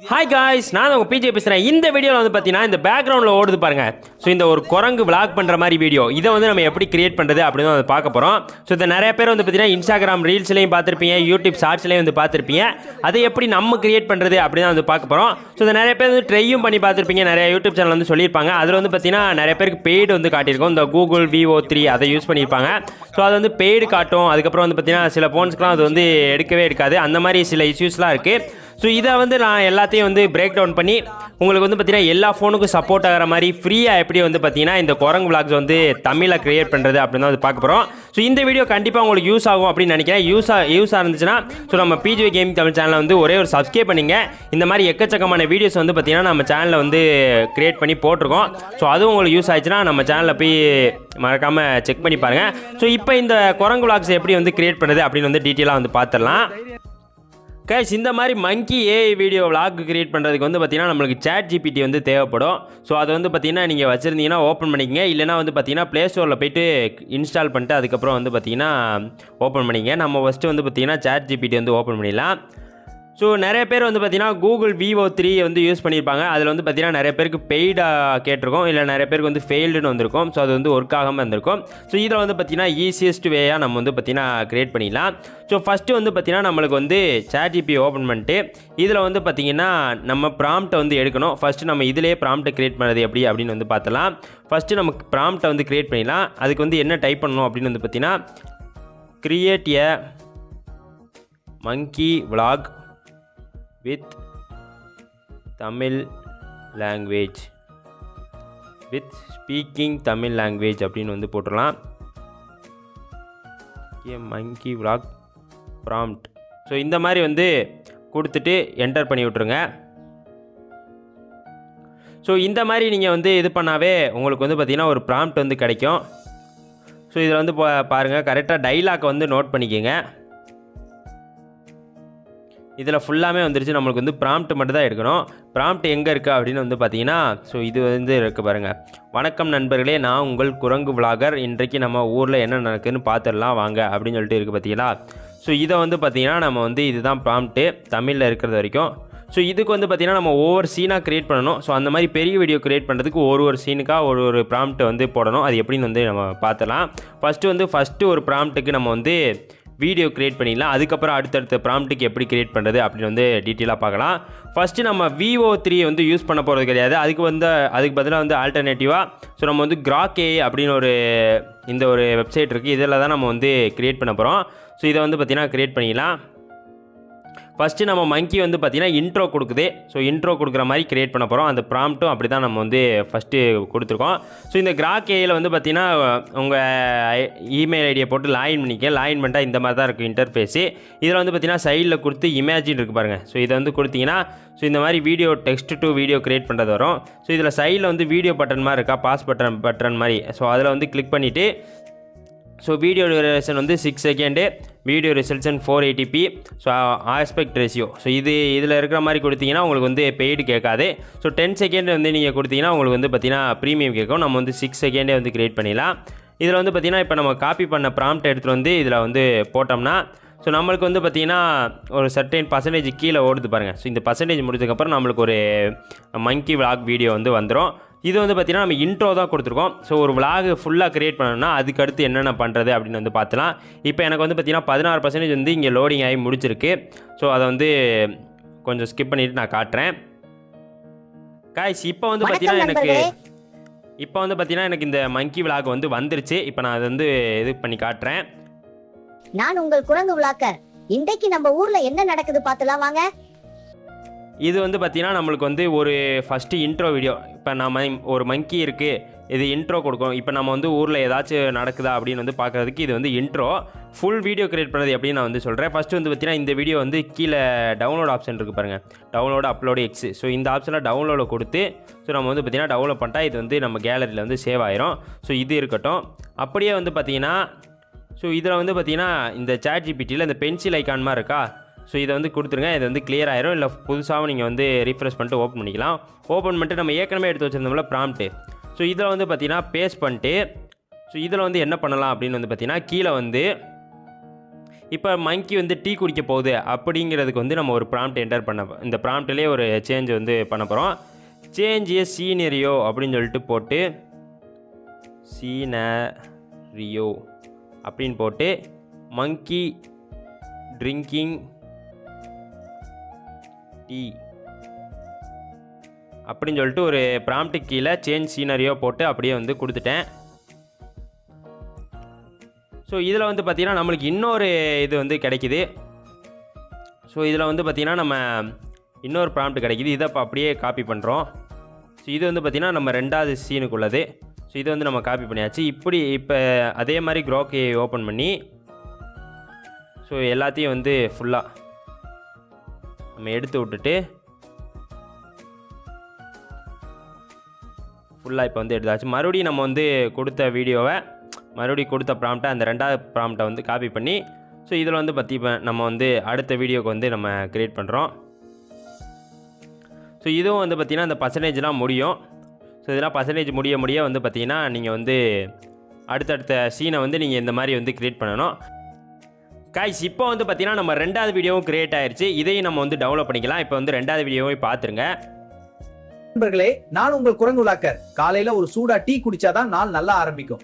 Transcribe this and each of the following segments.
Hi guys நான் உங்கள் PJ பேசுகிறேன் இந்த வீடியோவில் வந்து பார்த்தீங்கன்னா இந்த பேக்ரவுண்டில் ஓடுது பாருங்கள் ஸோ இந்த ஒரு குரங்கு விளாக் பண்ணுற மாதிரி வீடியோ இதை வந்து நம்ம எப்படி கிரியேட் பண்ணுறது அப்படின்னு வந்து பார்க்க போகிறோம் ஸோ இதை நிறைய பேர் வந்து பார்த்தீங்கன்னா இன்ஸ்டாகிராம் ரீல்ஸ்லையும் பார்த்துருப்பீங்க யூடியூப் ஷார்ட்ஸ்லையும் வந்து பார்த்துருப்பீங்க. அதை எப்படி நம்ம கிரியேட் பண்ணுறது அப்படின்னு தான் வந்து பார்க்க போகிறோம் ஸோ இதை நிறைய பேர் வந்து ட்ரையும் பண்ணி பார்த்துருப்பீங்க. நிறைய யூடியூப் சேனல் வந்து சொல்லியிருப்பாங்க. அதில் வந்து பார்த்தீங்கன்னா நிறைய பேருக்கு பெய்டு வந்து காட்டியிருக்கோம். இந்த கூகுள் விஓ த்ரீ அதை யூஸ் பண்ணியிருப்பாங்க. ஸோ அது வந்து பெய்டு காட்டும். அதுக்கப்புறம் வந்து பார்த்தீங்கன்னா சில ஃபோன்ஸ்க்குலாம் அது வந்து எடுக்கவே எடுக்காது. அந்த மாதிரி சில இஷ்யூஸ்லாம் இருக்குது ஸோ இதை வந்து நான் எல்லாத்தையும் வந்து பிரேக் டவுன் பண்ணி உங்களுக்கு வந்து பார்த்தீங்கன்னா எல்லா ஃபோனுக்கும் சப்போர்ட் ஆகிற மாதிரி ஃப்ரீயாக எப்படி வந்து பார்த்தீங்கன்னா இந்த குரங்கு விளாக்ஸ் வந்து தமிழில் கிரியேட் பண்ணுறது அப்படின்னு தான் வந்து பார்க்க போகிறோம் ஸோ இந்த வீடியோ கண்டிப்பாக உங்களுக்கு யூஸ் ஆகும் அப்படின்னு நினைக்கிறேன். யூஸாக யூஸாக இருந்துச்சுன்னா ஸோ நம்ம பிஜி கேம் தமிழ் சேனலை வந்து ஒரே ஒரு சப்ஸ்கிரைப் பண்ணிங்க. இந்த மாதிரி எக்கச்சக்கமான வீடியோஸ் வந்து பார்த்தீங்கன்னா நம்ம சேனலில் வந்து கிரியேட் பண்ணி போட்டிருக்கோம். ஸோ அதுவும் உங்களுக்கு யூஸ் ஆயிடுச்சுன்னா நம்ம சேனலில் போய் மறக்காமல் செக் பண்ணி பாருங்கள் ஸோ இப்போ இந்த குரங்கு விளாக்ஸ் எப்படி வந்து கிரியேட் பண்ணுறது அப்படின்னு வந்து டீட்டெயிலாக வந்து பார்த்துடலாம். கேஷ் இந்த மாதிரி monkey AI video vlog create பண்ணுறதுக்கு வந்து பார்த்தீங்கன்னா நம்மளுக்கு சேட் ஜிபிடி வந்து தேவைப்படும். ஸோ அதை வந்து பார்த்தீங்கன்னா நீங்கள் வச்சுருந்தீங்கன்னா ஓப்பன் பண்ணிக்கங்க. இல்லைனா வந்து பார்த்தீங்கன்னா ப்ளே ஸ்டோரில் போயிட்டு இன்ஸ்டால் பண்ணிட்டு அதுக்கப்புறம் வந்து பார்த்தீங்கன்னா ஓப்பன் பண்ணிங்க நம்ம ஃபஸ்ட்டு வந்து பார்த்தீங்கன்னா சேட் ஜிபிடி வந்து ஓப்பன் பண்ணிடலாம். ஸோ நிறைய பேர் வந்து பார்த்தீங்கன்னா கூகுள் விவோ த்ரீ வந்து யூஸ் பண்ணியிருப்பாங்க. அதில் வந்து பார்த்தீங்கன்னா நிறைய பேருக்கு பெய்டாக கேட்டிருக்கோம். இல்லை நிறைய பேருக்கு வந்து ஃபெயில்டுன்னு வந்திருக்கும். ஸோ அது வந்து ஒர்க் ஆகாமல் இருந்திருக்கும். ஸோ இதில் வந்து பார்த்தீங்கன்னா ஈஸியஸ்ட் வேயாக நம்ம வந்து பார்த்தீங்கன்னா க்ரியேட் பண்ணிடலாம். ஸோ ஃபஸ்ட்டு வந்து பார்த்தீங்கன்னா நம்மளுக்கு வந்து சேட் ஜிபி ஓப்பன் பண்ணிட்டு இதில் வந்து பார்த்தீங்கன்னா நம்ம ப்ராம்ப்ட்டை வந்து எடுக்கணும். ஃபஸ்ட்டு நம்ம இதிலே ப்ராம்ப்ட்டை கிரியேட் பண்ணுறது எப்படி அப்படின்னு வந்து பார்த்தலாம் ஃபஸ்ட்டு நமக்கு ப்ராம்ப்ட்டை வந்து க்ரியேட் பண்ணிடலாம். அதுக்கு வந்து என்ன டைப் பண்ணணும் அப்படின்னு வந்து பார்த்தீங்கன்னா create a monkey vlog with Tamil language with speaking Tamil language அப்படின்னு வந்து போட்டுடலாம். A monkey vlog prompt so இந்த மாதிரி வந்து கொடுத்துட்டு என்டர் பண்ணி விட்ருங்க ஸோ இந்த மாதிரி நீங்கள் வந்து இது பண்ணாவே உங்களுக்கு வந்து பார்த்திங்கன்னா ஒரு ப்ராம்ப்ட் வந்து கிடைக்கும். ஸோ இதில் வந்து பா பாருங்கள் கரெக்டாக டைலாக் வந்து நோட் பண்ணிக்கோங்க. இதில் ஃபுல்லாமே வந்துருச்சு. நம்மளுக்கு வந்து ப்ராம்ப்ட் மட்டும் தான் எடுக்கணும். ப்ராம்ப்ட் எங்கே இருக்குது அப்படின்னு வந்து பார்த்தீங்கன்னா ஸோ இது வந்து இருக்குது பாருங்கள் வணக்கம் நண்பர்களே நான் உங்கள் குரங்கு விலாகர் இன்றைக்கு நம்ம ஊரில் என்ன நடக்குதுன்னு பார்த்துடலாம். வாங்க அப்படின்னு சொல்லிட்டு இருக்குது பார்த்தீங்களா? ஸோ இதை வந்து பார்த்தீங்கன்னா நம்ம வந்து இதுதான் ப்ராம்ப்ட்டு தமிழில் இருக்கிறது வரைக்கும். ஸோ இதுக்கு வந்து பார்த்திங்கன்னா நம்ம ஒவ்வொரு சீனாக க்ரியேட் பண்ணணும். ஸோ அந்த மாதிரி பெரிய வீடியோ க்ரியேட் பண்ணுறதுக்கு ஒரு ஒரு சீனுக்காக ஒரு ஒரு ப்ராம்ப்ட் வந்து போடணும். அது எப்படின்னு வந்து நம்ம பார்த்தலாம் ஃபஸ்ட்டு வந்து ஃபஸ்ட்டு ஒரு ப்ராம்ப்ட்டுக்கு நம்ம வந்து வீடியோ க்ரியேட் பண்ணிடலாம். அதுக்கப்புறம் அடுத்தடுத்த ப்ராம்ப்ட்டுக்கு எப்படி க்ரியேட் பண்ணுறது அப்படின்னு வந்து டீட்டெயிலாக பார்க்கலாம். ஃபஸ்ட்டு நம்ம விவோ த்ரீ வந்து யூஸ் பண்ண போகிறது கிடையாது. அதுக்கு வந்து அதுக்கு பதிலாக வந்து ஆல்டர்னேட்டிவாக ஸோ நம்ம வந்து கிராக்கே அப்படின்னு ஒரு இந்த ஒரு வெப்சைட் இருக்குது இதில் தான் நம்ம வந்து க்ரியேட் பண்ண போகிறோம் ஸோ இதை வந்து பார்த்திங்கன்னா க்ரியேட் பண்ணிக்கலாம் ஃபஸ்ட்டு நம்ம மங்கி வந்து பார்த்திங்கன்னா இன்ட்ரோ கொடுக்குது. ஸோ இன்ட்ரோ கொடுக்குற மாதிரி கிரியேட் பண்ண போகிறோம் அந்த ப்ராம்ட்டும் அப்படி தான் நம்ம வந்து ஃபஸ்ட்டு கொடுத்துருக்கோம். ஸோ இந்த கிராக் ஏயில் வந்து பார்த்திங்கன்னா உங்கள் இமெயில் ஐடியை போட்டு லாயின் பண்ணிக்க. லாயின் பண்ணிட்டால் இந்த மாதிரி தான் இருக்கும் இன்டர்ஃபேஸு இதில் வந்து பார்த்திங்கன்னா சைடில் கொடுத்து இமேஜின் இருக்குது பாருங்கள் ஸோ இதை வந்து கொடுத்தீங்கன்னா ஸோ இந்த மாதிரி video text to video create பண்ணுறது வரும். ஸோ இதில் சைடில் வந்து வீடியோ பட்டன் மாதிரி இருக்கா? பாஸ் பட்டன் பட்டன் மாதிரி. ஸோ அதில் வந்து கிளிக் பண்ணிவிட்டு ஸோ வீடியோ டியூரேஷன் வந்து six second video resolution four eighty p so aspect ratio so இது இதில் இருக்கிற மாதிரி கொடுத்தீங்கன்னா உங்களுக்கு வந்து பெய்டு கேட்காது. ஸோ டென் செகண்ட் வந்து நீங்கள் கொடுத்தீங்கன்னா உங்களுக்கு வந்து பார்த்தீங்கன்னா ப்ரீமியம் கேட்கும். நம்ம வந்து சிக்ஸ் செகண்டே வந்து கிரியேட் பண்ணிடலாம். இதில் வந்து பார்த்தீங்கன்னா இப்போ நம்ம காப்பி பண்ண ப்ராம்ப்ட் எடுத்துகிட்டு வந்து இதில் வந்து போட்டோம்னா ஸோ நம்மளுக்கு வந்து பார்த்தீங்கன்னா ஒரு சர்டைன் பர்சன்டேஜ் கீழே ஓடுது பாருங்கள் ஸோ இந்த பர்சன்டேஜ் முடிச்சதுக்கப்புறம் நம்மளுக்கு ஒரு மங்கி விளாக் வீடியோ வந்து வந்துடும் இது வந்து பார்த்திங்கன்னா நம்ம இன்ட்ரோ தான் கொடுத்துருக்கோம். ஸோ ஒரு vlog ஃபுல்லாக க்ரியேட் பண்ணணும்னா அதுக்கு அடுத்து என்னென்ன பண்ணுறது அப்படின்னு வந்து பார்த்துலாம் இப்போ எனக்கு வந்து பார்த்திங்கன்னா பதினாறு பர்சன்டேஜ் வந்து இங்கே லோடிங் ஆகி முடிச்சிருக்கு. ஸோ அதை வந்து கொஞ்சம் ஸ்கிப் பண்ணிவிட்டு நான் காட்டுறேன். காய்ஸ் இப்போ வந்து பார்த்தீங்கன்னா எனக்கு. இப்போ வந்து பார்த்தீங்கன்னா எனக்கு இந்த மங்கி vlog வந்து வந்துருச்சு. இப்போ நான் அதை வந்து இது பண்ணி காட்டுறேன். நான் உங்கள் குரங்கு விளாக்கர் இன்றைக்கு நம்ம ஊர்ல என்ன நடக்குது பாத்துலாம் வாங்க. இது வந்து பார்த்தீங்கன்னா நம்மளுக்கு வந்து ஒரு ஃபஸ்ட்டு இன்ட்ரோ வீடியோ இப்போ நம்ம ஒரு மங்கி இருக்குது இது இன்ட்ரோ கொடுக்கும் இப்போ நம்ம வந்து ஊரில் ஏதாச்சும் நடக்குதா அப்படின்னு வந்து பார்க்குறதுக்கு இது வந்து இன்ட்ரோ ஃபுல் வீடியோ கிரியேட் பண்ணது எப்படின்னு நான் வந்து சொல்கிறேன் ஃபஸ்ட்டு வந்து பார்த்தீங்கன்னா இந்த வீடியோ வந்து கீழே டவுன்லோட் ஆப்ஷன் இருக்குது பாருங்கள் டவுன்லோடு அப்லோடு எக்ஸு ஸோ இந்த ஆப்ஷனில் டவுன்லோட கொடுத்து ஸோ நம்ம வந்து பார்த்திங்கன்னா டவுன்லோட் பண்ணிட்டா இது வந்து நம்ம கேலரியில் வந்து சேவ் ஆயிரும். ஸோ இது இருக்கட்டும். அப்படியே வந்து பார்த்திங்கன்னா ஸோ இதில் வந்து பார்த்திங்கன்னா இந்த சேட் ஜிபிடியில் இந்த பென்சில் ஐக்கான் மாதிரி இருக்கா? ஸோ இதை வந்து கொடுத்துருங்க. இது வந்து கிளியர் ஆயிரும். இல்லை புதுசாகவும் நீங்கள் வந்து ரீஃப்ரெஷ் பண்ணிட்டு ஓப்பன் பண்ணிக்கலாம். ஓப்பன் பண்ணிட்டு நம்ம ஏற்கனவே எடுத்து வச்சிருந்தோம்ல ப்ராம்ப்ட்டு ஸோ இதில் வந்து பார்த்திங்கன்னா பேஸ்ட் பண்ணிட்டு ஸோ இதில் வந்து என்ன பண்ணலாம் அப்படின்னு வந்து பார்த்தீங்கன்னா கீழே வந்து இப்போ மங்கி வந்து டீ குடிக்க போகுது அப்படிங்கிறதுக்கு வந்து நம்ம ஒரு ப்ராம்ப்ட் என்டர் பண்ண இந்த ப்ராம்ப்ட்லேயே ஒரு சேஞ்ச் வந்து பண்ண போகிறோம் சேஞ்ச் ஏ சீனரியோ அப்படின்னு சொல்லிட்டு போட்டு சீனரியோ அப்படின்னு போட்டு மங்கி ட்ரிங்கிங் டி. அப்படின்னு சொல்லிட்டு ஒரு ப்ராம்ப்ட்டு கீழே சேஞ்ச் சீனரியோ போட்டு அப்படியே வந்து கொடுத்துட்டேன். ஸோ இதில் வந்து பார்த்திங்கன்னா நம்மளுக்கு இன்னொரு இது வந்து கிடைக்குது. ஸோ இதில் வந்து பார்த்திங்கன்னா நம்ம இன்னொரு ப்ராம்ப்ட் கிடைக்குது. இதை அப்படியே காப்பி பண்ணுறோம் ஸோ இது வந்து பார்த்திங்கன்னா நம்ம ரெண்டாவது சீனுக்குள்ளது ஸோ இதை வந்து நம்ம காப்பி பண்ணியாச்சு. இப்படி இப்போ அதே மாதிரி க்ரோக்கை ஓப்பன் பண்ணி ஸோ எல்லாத்தையும் வந்து ஃபுல்லாக நம்ம எடுத்து விட்டுட்டு ஃபுல்லாக இப்போ வந்து எடுத்தாச்சு. மறுபடியும் நம்ம வந்து கொடுத்த வீடியோவை மறுபடியும் கொடுத்த ப்ராம்ப்டை அந்த ரெண்டாவது ப்ராம்ப்டை வந்து காப்பி பண்ணி ஸோ இதில் வந்து பற்றி இப்போ நம்ம வந்து அடுத்த வீடியோக்கு வந்து நம்ம க்ரியேட் பண்ணுறோம் ஸோ இதுவும் வந்து பார்த்திங்கன்னா அந்த பர்சன்டேஜ்லாம் முடியும். ஸோ இதெல்லாம் பர்சன்டேஜ் முடிய முடிய வந்து பார்த்திங்கன்னா நீங்கள் வந்து அடுத்தடுத்த சீனை வந்து நீங்கள் இந்த மாதிரி வந்து க்ரியேட் பண்ணணும். காய்ஸ் இப்போ வந்து பார்த்திங்கன்னா நம்ம ரெண்டாவது வீடியோவும் க்ரியேட் ஆயிருச்சு. இதையும் நம்ம வந்து டவுன்லோட் பண்ணிக்கலாம். இப்போ வந்து ரெண்டாவது வீடியோவும் பார்த்துருங்க நண்பர்களே நான் உங்கள் குரங்கு காலையில ஒரு சூடா டீ குடிச்சாதான் நாள் நல்லா ஆரம்பிக்கும்.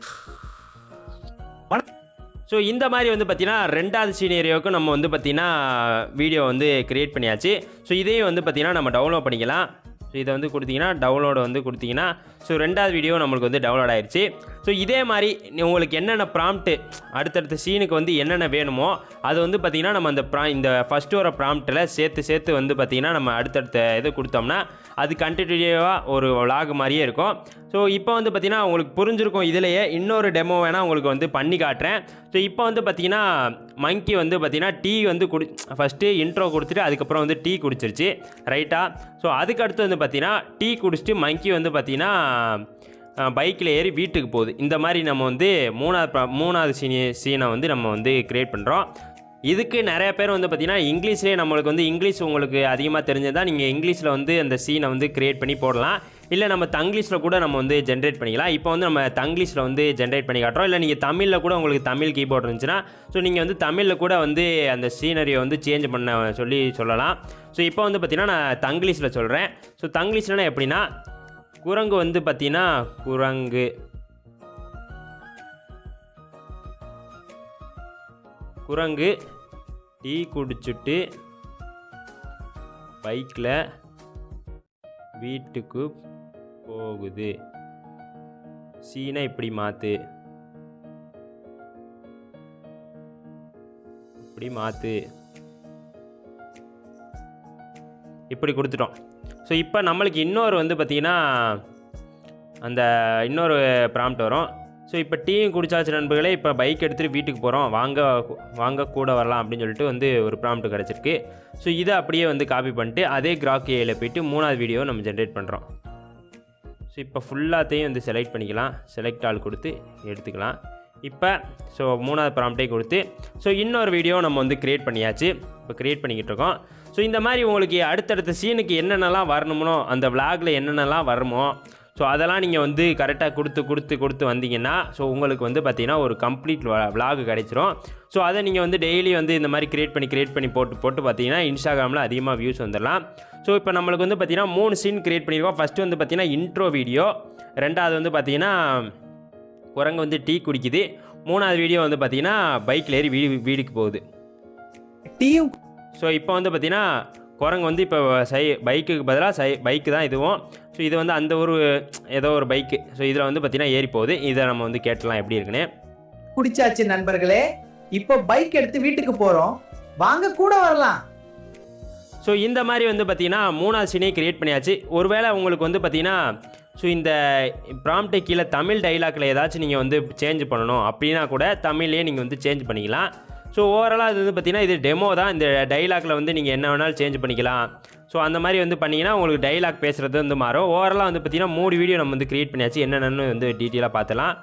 ஸோ இந்த மாதிரி வந்து பார்த்தீங்கன்னா ரெண்டாவது சீனியரியோவுக்கு நம்ம வந்து பார்த்தீங்கன்னா வீடியோ வந்து கிரியேட் பண்ணியாச்சு. ஸோ இதையும் வந்து பார்த்தீங்கன்னா நம்ம டவுன்லோட் பண்ணிக்கலாம். ஸோ இதை வந்து கொடுத்தீங்கன்னா டவுன்லோடு வந்து கொடுத்தீங்கன்னா ஸோ ரெண்டாவது வீடியோ நம்மளுக்கு வந்து டவுன்லோட் ஆயிடுச்சு ஸோ இதே மாதிரி உங்களுக்கு என்னென்ன ப்ராம்ப்ட்டு அடுத்தடுத்த சீனுக்கு வந்து என்னென்ன வேணுமோ அது வந்து பார்த்திங்கன்னா நம்ம அந்த ப்ரா இந்த ஃபஸ்ட்டு வர ப்ராம்ப்ட்டில் சேர்த்து சேர்த்து வந்து பார்த்திங்கன்னா நம்ம அடுத்தடுத்த இது கொடுத்தோம்னா அது கண்டினியூவாக ஒரு vlog மாதிரியே இருக்கும். ஸோ இப்போ வந்து பார்த்திங்கன்னா உங்களுக்கு புரிஞ்சிருக்கும் இதிலேயே இன்னொரு டெமோ வேணால் உங்களுக்கு வந்து பண்ணி காட்டுறேன். ஸோ இப்போ வந்து பார்த்திங்கன்னா மங்கி வந்து பார்த்திங்கன்னா டீ வந்து குடி ஃபஸ்ட்டு இன்ட்ரோ கொடுத்துட்டு அதுக்கப்புறம் வந்து டீ குடிச்சிருச்சு ரைட்டாக ஸோ அதுக்கடுத்து வந்து பார்த்திங்கன்னா டீ குடிச்சிட்டு மங்கி வந்து பார்த்திங்கன்னா பைக்கில் ஏறி வீட்டுக்கு போகுது. இந்த மாதிரி நம்ம வந்து மூணாவது ப- மூணாவது சீனி சீனை வந்து நம்ம வந்து க்ரியேட் பண்ணுறோம் இதுக்கு நிறைய பேர் வந்து பார்த்திங்கன்னா இங்கிலீஷ்லேயே நம்மளுக்கு வந்து இங்கிலீஷ் உங்களுக்கு அதிகமாக தெரிஞ்சதா நீங்கள் இங்கிலீஷில் வந்து அந்த சீனை வந்து க்ரியேட் பண்ணி போடலாம். இல்லை நம்ம தங்கிலீஷில் கூட நம்ம வந்து ஜென்ரேட் பண்ணிக்கலாம். இப்போ வந்து நம்ம தங்கிலீஷில் வந்து ஜென்ரேட் பண்ணி காட்டுறோம். இல்லை நீங்கள் தமிழில் கூட உங்களுக்கு தமிழ் கீபோர்ட் இருந்துச்சுன்னா ஸோ நீங்கள் வந்து தமிழில் கூட வந்து அந்த சீனரியை வந்து சேஞ்ச் பண்ண சொல்லி சொல்லலாம். ஸோ இப்போ வந்து பார்த்திங்கன்னா நான் தங்கிலீஷில் சொல்கிறேன் ஸோ தங்கிலீஷ்லனா எப்படின்னா குரங்கு வந்து பார்த்தீங்கன்னா குரங்கு. குரங்கு டீ குடிச்சுட்டு பைக்கில் வீட்டுக்கு போகுது. சீனை இப்படி மாற்று இப்படி மாற்று இப்படி கொடுத்துட்டோம். ஸோ இப்போ நம்மளுக்கு இன்னொரு வந்து பார்த்திங்கன்னா அந்த இன்னொரு ப்ராம்ப்ட் வரும். ஸோ இப்போ டீயும் குடிச்சாச்சு நண்பர்களே இப்போ பைக் எடுத்துகிட்டு வீட்டுக்கு போகிறோம் வாங்க வாங்க கூட வரலாம் அப்படின்னு சொல்லிட்டு வந்து ஒரு ப்ராம்ப்ட் கிடச்சிருக்கு. ஸோ இதை அப்படியே வந்து காப்பி பண்ணிட்டு அதே கிராக் ஏயில் போயிட்டு மூணாவது வீடியோ நம்ம ஜென்ரேட் பண்ணுறோம் ஸோ இப்போ ஃபுல்லாத்தையும் வந்து செலக்ட் பண்ணிக்கலாம். செலக்ட் ஆல் கொடுத்து எடுத்துக்கலாம். இப்போ ஸோ மூணாவது ப்ராம்ப்டே கொடுத்து ஸோ இன்னொரு வீடியோ நம்ம வந்து க்ரியேட் பண்ணியாச்சு. இப்போ க்ரியேட் பண்ணிக்கிட்டு இருக்கோம். ஸோ இந்த மாதிரி உங்களுக்கு அடுத்தடுத்த சீனுக்கு என்னென்னலாம் வரணுமோ அந்த விளாகில் என்னென்னலாம் வருமோ ஸோ அதெல்லாம் நீங்கள் வந்து கரெக்டாக கொடுத்து கொடுத்து கொடுத்து வந்தீங்கன்னா ஸோ உங்களுக்கு வந்து பார்த்தீங்கன்னா ஒரு கம்ப்ளீட் விளாக் கிடைச்சிரும். ஸோ அதை நீங்கள் வந்து டெய்லி வந்து இந்த மாதிரி க்ரியேட் பண்ணி கிரியேட் பண்ணி போட்டு போட்டு பார்த்தீங்கன்னா இன்ஸ்டாகிராமில் அதிகமாக வியூஸ் வந்துடலாம் ஸோ இப்போ நம்மளுக்கு வந்து பார்த்தீங்கன்னா மூணு சீன் க்ரியேட் பண்ணியிருக்கோம். ஃபஸ்ட்டு வந்து பார்த்தீங்கன்னா இன்ட்ரோ வீடியோ ரெண்டாவது வந்து பார்த்தீங்கன்னா குரங்கு வந்து டீ குடிக்குது. மூணாவது வீடியோ வந்து பார்த்தீங்கன்னா பைக்கில் ஏறி வீடு வீடுக்கு போகுது. டீயும் ஸோ இப்போ வந்து பார்த்தீங்கன்னா குரங்கு வந்து இப்போ சை பைக்குக்கு பதிலாக சை பைக்கு தான் இதுவும். ஸோ இது வந்து அந்த ஒரு ஏதோ ஒரு பைக்கு ஸோ இதில் வந்து பார்த்தீங்கன்னா ஏறி போகுது. இதை நம்ம வந்து கேட்டலாம் எப்படி இருக்குன்னு. குடிச்சாச்சு நண்பர்களே. இப்போ பைக் எடுத்து வீட்டுக்கு போறோம். வாங்க கூட வரலாம். ஸோ இந்த மாதிரி வந்து பார்த்தீங்கன்னா மூணாவது சீனே கிரியேட் பண்ணியாச்சு. ஒருவேளை உங்களுக்கு வந்து பார்த்தீங்கன்னா ஸோ இந்த ப்ராம்ப்டை கீழே தமிழ் டைலாக்ல ஏதாச்சும் நீங்கள் வந்து சேஞ்ச் பண்ணணும் அப்படின்னா கூட தமிழ்லேயே நீங்கள் வந்து சேஞ்ச் பண்ணிக்கலாம். ஸோ ஓவராலாக இது வந்து பார்த்தீங்கன்னா இது டெமோ தான். இந்த டைலாக்ல வந்து நீங்கள் என்ன வேணாலும் சேஞ்ச் பண்ணிக்கலாம். ஸோ அந்த மாதிரி வந்து பண்ணிங்கன்னா உங்களுக்கு டைலாக் பேசுகிறது வந்து மாறும். ஓவராலாக வந்து பார்த்தீங்கன்னா மூணு வீடியோ நம்ம வந்து கிரியேட் பண்ணியாச்சு. என்னென்னு வந்து டீட்டெயிலாக பார்த்தலாம்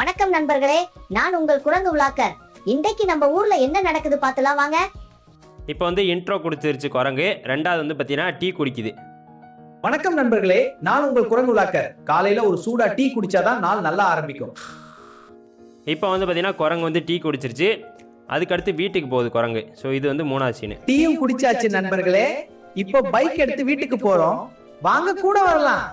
வணக்கம் நண்பர்களே. நான் உங்கள் குரங்கு விளாக்கர் இன்றைக்கு நம்ம ஊர்ல என்ன நடக்குது பார்த்தலாம் வாங்க. இப்போ வந்து இன்ட்ரோ கொடுத்துருச்சு குரங்கு. ரெண்டாவது வந்து பார்த்தீங்கன்னா டீ குடிக்குது. வணக்கம் நண்பர்களே நான் உங்கள் குரங்கு விளாக்கர் காலையில ஒரு சூடா டீ குடிச்சாதான் நாள் நல்லா ஆரம்பிக்கும். இப்போ வந்து பார்த்தீங்கன்னா குரங்கு வந்து டீ குடிச்சிருச்சு. அதுக்கடுத்து வீட்டுக்கு போகுது குரங்கு. ஸோ இது வந்து மூணாவது சீனு டீயும் குடிச்சாச்சு நண்பர்களே. இப்போ பைக் எடுத்து வீட்டுக்கு போறோம். வாங்க கூட வரலாம்.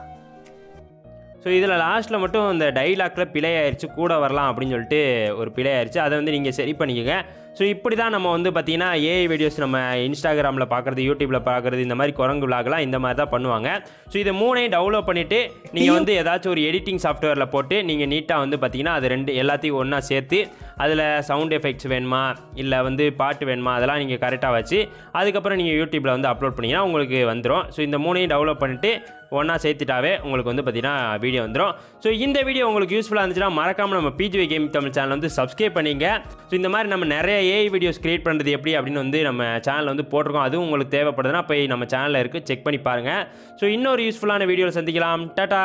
ஸோ இதில் லாஸ்ட்டில் மட்டும் இந்த டைலாக்ல பிழை ஆயிடுச்சு கூட வரலாம் அப்படின்னு சொல்லிட்டு ஒரு பிழை ஆயிடுச்சு அதை வந்து நீங்கள் சரி பண்ணிக்கோங்க. ஸோ இப்படி தான் நம்ம வந்து பார்த்தீங்கன்னா ஏஐ வீடியோஸ் நம்ம இன்ஸ்டாகிராமில் பார்க்குறது யூடியூப்பில் பார்க்குறது இந்த மாதிரி குரங்கு விளாக்லாம் இந்த மாதிரி தான் பண்ணுவாங்க. ஸோ இதை மூணையும் டவுன்லோட் பண்ணிவிட்டு நீங்கள் வந்து ஏதாச்சும் ஒரு எடிட்டிங் சாஃப்ட்வேரில் போட்டு நீங்கள் நீட்டாக வந்து பார்த்தீங்கன்னா அது ரெண்டு எல்லாத்தையும் ஒன்றா சேர்த்து அதில் சவுண்ட் எஃபெக்ட்ஸ் வேணுமா? இல்லை வந்து பாட்டு வேணுமா? அதெல்லாம் நீங்கள் கரெக்டாக வச்சு அதுக்கப்புறம் நீங்கள் யூடியூப்பில் வந்து அப்லோட் பண்ணிங்கன்னா உங்களுக்கு வந்துடும் ஸோ இந்த மூணையும் டெவலப் பண்ணிவிட்டு ஒன்றா சேர்த்துட்டாவே உங்களுக்கு வந்து பார்த்திங்கன்னா வீடியோ வந்துடும் ஸோ இந்த வீடியோ உங்களுக்கு யூஸ்ஃபுல்லாக இருந்துச்சுன்னா மறக்காமல் நம்ம பிஜிவி கேம் தமிழ் சேனல் வந்து சப்ஸ்கிரைப் பண்ணிங்க. ஸோ இந்த மாதிரி நம்ம நிறைய ஏஐ வீடியோஸ் கிரியேட் பண்ணுறது எப்படி அப்படின்னு வந்து நம்ம சேனலில் வந்து போட்டிருக்கோம். அதுவும் உங்களுக்கு தேவைப்படுதுன்னா போய் நம்ம சேனலில் இருக்குது செக் பண்ணி பாருங்கள் ஸோ இன்னொரு யூஸ்ஃபுல்லான வீடியோவில் சந்திக்கலாம். டாட்டா